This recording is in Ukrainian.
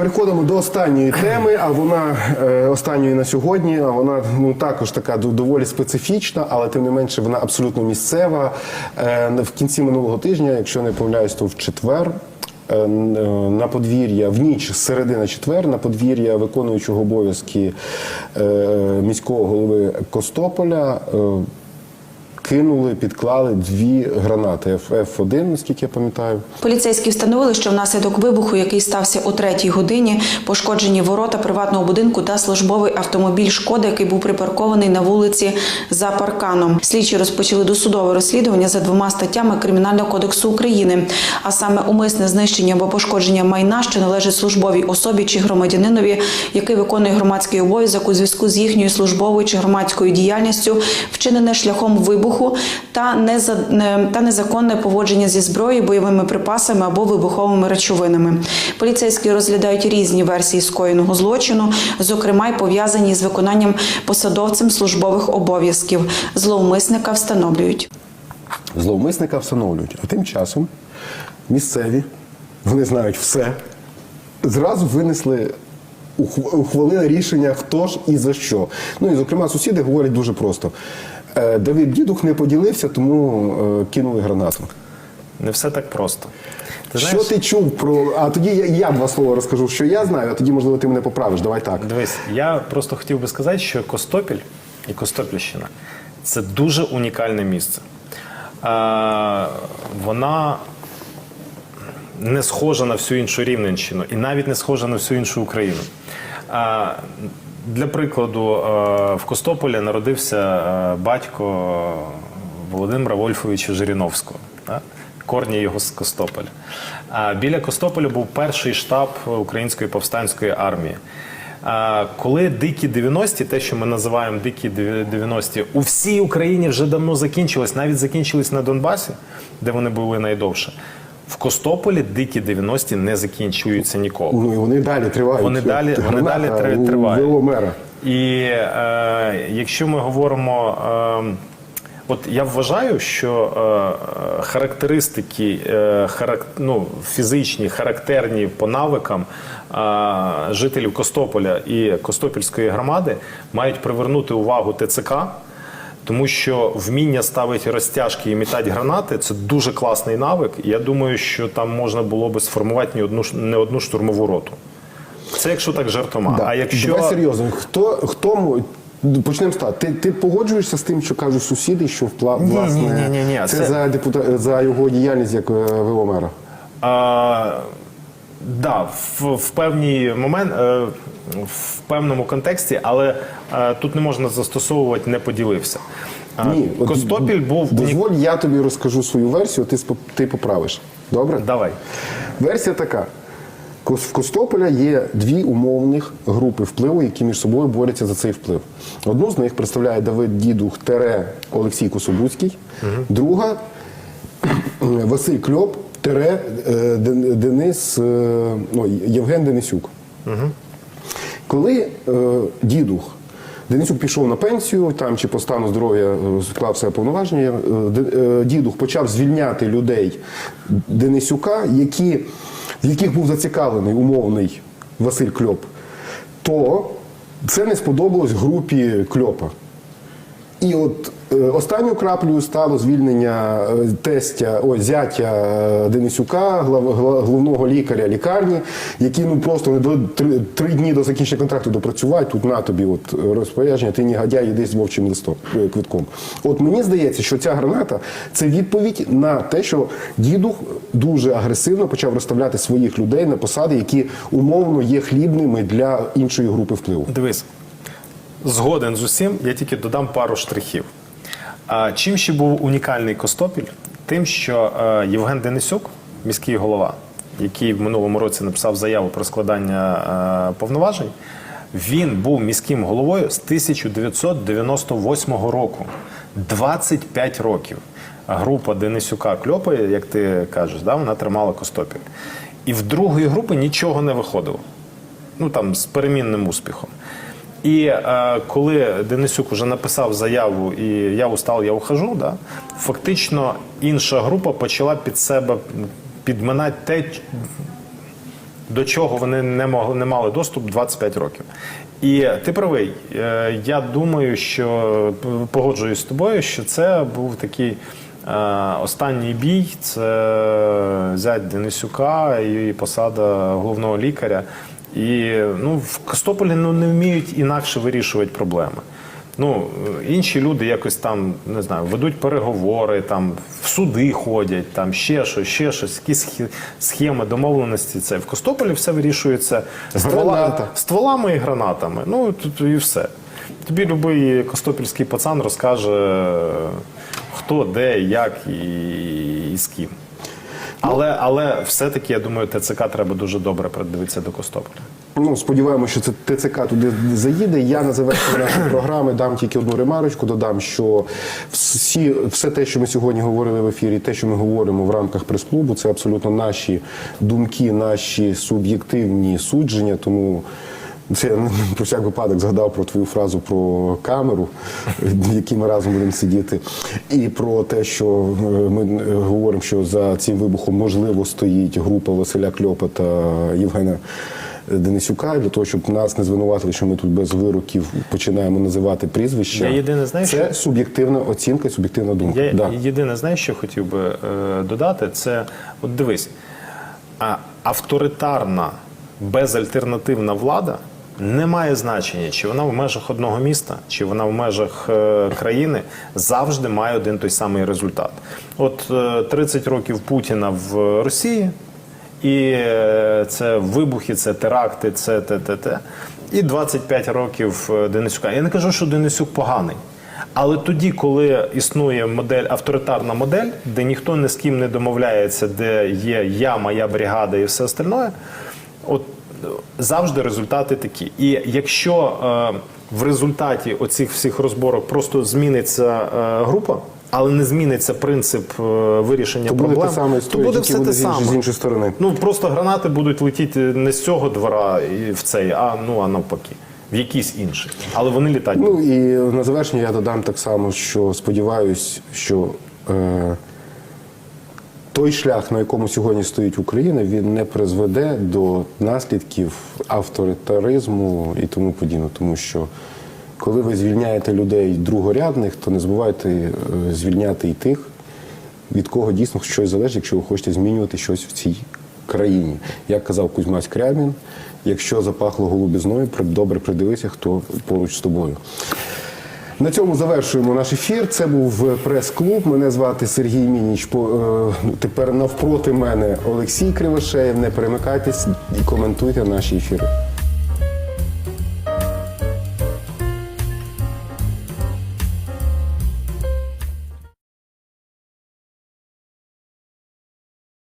Переходимо до останньої теми, а вона е, останньої на сьогодні. А вона ну також така доволі специфічна, але тим не менше вона абсолютно місцева. Е, в кінці минулого тижня, якщо не помиляюсь, то в четвер. е, На подвір'я в ніч з середи четвер на подвір'я виконуючого обов'язки міського голови Костополя кинули, підклали дві гранати Ф- Ф1, наскільки я пам'ятаю. Поліцейські встановили, що внаслідок вибуху, який стався о третій годині, пошкоджені ворота приватного будинку та службовий автомобіль Шкода, який був припаркований на вулиці за парканом. Слідчі розпочали досудове розслідування за двома статтями Кримінального кодексу України, а саме умисне знищення або пошкодження майна, що належить службовій особі чи громадянинові, який виконує громадський обов'язок у зв'язку з їхньою службовою чи громадською діяльністю, вчинене шляхом вибуху та та незаконне поводження зі зброєю, бойовими припасами або вибуховими речовинами. Поліцейські розглядають різні версії скоєного злочину, зокрема й пов'язані з виконанням посадовцем службових обов'язків. Зловмисника встановлюють. Зловмисника встановлюють. А тим часом місцеві, вони знають все, зразу винесли, ухвалили рішення, хто ж і за що. Ну і зокрема, сусіди говорять дуже просто. Е, Давид Дідух не поділився, тому е, кинули гранату. Не все так просто. Ти що знаєш, ти чув про. А тоді я, я два слова розкажу, що я знаю, а тоді, можливо, ти мене поправиш. Давай так. дивись, я просто хотів би сказати, що Костопіль і Костопільщина це дуже унікальне місце. А, вона не схожа на всю іншу Рівненщину і навіть не схожа на всю іншу Україну. Для прикладу, е, в Костополі народився е, батько Володимира Вольфовича Жириновського. Корні його з Костополя. Біля Костополя був перший штаб Української повстанської армії. Коли дикі 90-ті, те, що ми називаємо дикі 90-ті, у всій Україні вже давно закінчилось, навіть закінчились на Донбасі, де вони були найдовше. В Костополі дикі 90-ті не закінчуються ніколи. Ну і вони далі тривають. Вони далі, вони далі три- тривають. Вело мера. І е, якщо ми говоримо, е, от я вважаю, що е, характеристики е, харак, ну, фізичні, характерні по навикам е, жителів Костополя і Костопільської громади мають привернути увагу ТЦК. Тому що вміння ставити розтяжки і мітати гранати це дуже класний навик. Я думаю, що там можна було би сформувати не одну не одну штурмову роту. Це якщо так жартома. Да. А якщо Давай серйозно, хто, хто Почнемо з того. Ти, ти погоджуєшся з тим, що кажуть сусіди, що впла, Ні, власне, ні, ні, ні, ні, це, це- за депута за його діяльність як е, ВО мера? А, да, в, в певний момент, е, в певному контексті, але е, тут не можна застосовувати не поділився. Ні, Костопіль був Дозволь, я тобі розкажу свою версію, ти ти поправиш. Добре? Давай. Версія така. В Костополя є дві умовних групи впливу, які між собою борються за цей вплив. Одну з них представляє Давид Дідух Тере Олексій Кособуцький, друга Василь Кльоп Тере е, Денис е, ну, Євген Денисюк. Коли е, дідух Денисюк пішов на пенсію, там чи по стану здоров'я е, склав себе повноваження, е, дідух почав звільняти людей Денисюка, які, в яких був зацікавлений умовний Василь Кльоп, то це не сподобалось групі Кльопа. І от е, останньою краплею стало звільнення е, тестя, ой, зятя е, Денисюка, головного лікаря лікарні, які ну просто не дали три, три дні до закінчення контракту допрацювати. Тут на тобі от розпорядження, ти негодяй, іди з вовчим листом квитком. От мені здається, що ця граната це відповідь на те, що дідух дуже агресивно почав розставляти своїх людей на посади, які умовно є хлібними для іншої групи впливу. Дивись, згоден з усім, я тільки додам пару штрихів. А чим ще був унікальний Костопіль? Тим, що е, Євген Денисюк, міський голова, який в минулому році написав заяву про складання е, повноважень, він був міським головою з 1998 року. 25 років. Група Денисюка Кльопа, як ти кажеш, да, вона тримала Костопіль. І в другої групи нічого не виходило ну там з перемінним успіхом. І е, коли Денисюк вже написав заяву, і я устал, я ухожу, да, фактично інша група почала під себе підминати те, до чого вони не могли не мали доступ 25 років. І ти правий. Е, Я думаю, що погоджуюсь з тобою, що це був такий. е, Останній бій це зять Денисюка і посада головного лікаря. І ну, в Костополі ну, не вміють інакше вирішувати проблеми. Ну, інші люди якось там, не знаю, ведуть переговори, там в суди ходять, там ще щось, ще щось, якісь схеми домовленості. Це в Костополі все вирішується ствола, стволами і гранатами. Ну тут і все. Тобі будь-який костопільський пацан розкаже, хто, де, як і, і з ким. Але, але все-таки, я думаю, ТЦК треба дуже добре придивитися до Костопля. Ну, сподіваємося, що це ТЦК туди заїде. Я на завершення нашої програми дам тільки одну ремарочку. Додам, що всі, все те, що ми сьогодні говорили в ефірі, те, що ми говоримо в рамках прес-клубу, це абсолютно наші думки, наші суб'єктивні судження. Тому це я про всяк випадок згадав про твою фразу про камеру, в якій ми разом будемо сидіти, і про те, що е, ми е, говоримо, що за цим вибухом можливо стоїть група Василя Кльопа та Євгена. Денисюка для того, щоб нас не звинуватили, що ми тут без вироків починаємо називати прізвища. Я єдине знаю, це що- суб'єктивна оцінка, суб'єктивна думка. Я да. єдине знаю, що хотів би е, додати, це от дивись, а авторитарна безальтернативна влада не має значення, чи вона в межах одного міста, чи вона в межах е, країни завжди має один той самий результат. От е, 30 років Путіна в Росії. І е, це вибухи, це теракти, це те, те, те. І 25 років е, Денисюка. Я не кажу, що Денисюк поганий. Але тоді, коли існує модель, авторитарна модель, де ніхто ні з ким не домовляється, де є я, моя бригада і все остальне, от е, завжди результати такі. І якщо е, в результаті оцих всіх розборок просто зміниться е, група, але не зміниться принцип е, вирішення То буде проблем, та сама то буде все буде те саме. з іншої сторони. Ну просто гранати будуть летіти не з цього двора і в цей, а ну а навпаки, в якийсь інший. Але вони літати Ну і на завершення я додам так само, що сподіваюсь, що е, той шлях, на якому сьогодні стоїть Україна, він не призведе до наслідків авторитаризму і тому подібне. Тому що коли ви звільняєте людей другорядних, то не забувайте е, звільняти і тих, від кого дійсно щось залежить, якщо ви хочете змінювати щось в цій країні. Як казав Кузьма Скрябін, якщо запахло голубізною, добре придивися, хто поруч з тобою. На цьому завершуємо наш ефір. Це був прес-клуб. Мене звати Сергій Мініч. Е, Тепер навпроти мене Олексій Кривошеєв. Не перемикайтесь і коментуйте наші ефіри.